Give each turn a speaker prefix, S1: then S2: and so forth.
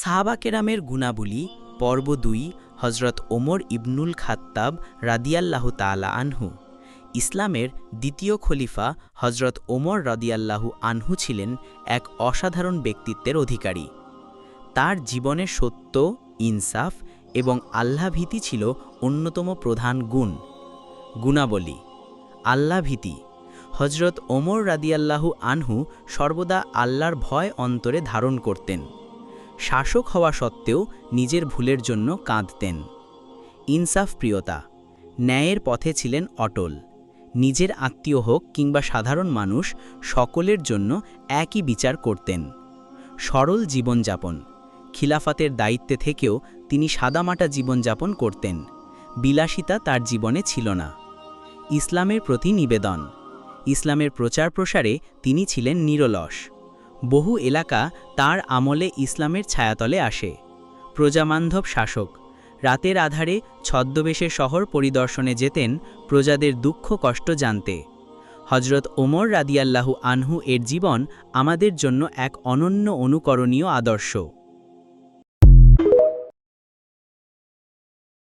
S1: সাহাবা কেরামের গুণাবলী, পর্ব দুই হজরত ওমর ইবনুল খাত্তাব রাদিয়াল্লাহ তালা আনহু। ইসলামের দ্বিতীয় খলিফা হজরত ওমর রাদিয়াল্লাহু আনহু ছিলেন এক অসাধারণ ব্যক্তিত্বের অধিকারী। তার জীবনে সত্য, ইনসাফ এবং আল্লাভীতি ছিল অন্যতম প্রধান গুণ। গুণাবলী আল্লাভীতি হজরত ওমর রাদিয়াল্লাহু আনহু সর্বদা আল্লাহর ভয় অন্তরে ধারণ করতেন। শাসক হওয়া সত্ত্বেও নিজের ভুলের জন্য কাঁদতেন। ইনসাফ প্রিয়তা, ন্যায়ের পথে ছিলেন অটল। নিজের আত্মীয় হোক কিংবা সাধারণ মানুষ, সকলের জন্য একই বিচার করতেন। সরল জীবনযাপন, খিলাফাতের দায়িত্বে থেকেও তিনি সাদামাটা জীবনযাপন করতেন। বিলাসিতা তার জীবনে ছিল না। ইসলামের প্রতি নিবেদন, ইসলামের প্রচার প্রসারে তিনি ছিলেন নিরলস। বহু এলাকা তার আমলে ইসলামের ছায়াতলে আসে। প্রজামান্ধব শাসক, রাতের আধারে ছদ্মবেশে শহর পরিদর্শনে যেতেন প্রজাদের দুঃখ কষ্ট জানতে। হজরত ওমর রাদিয়াল্লাহু আনহু এর জীবন আমাদের জন্য এক অনন্য অনুকরণীয় আদর্শ।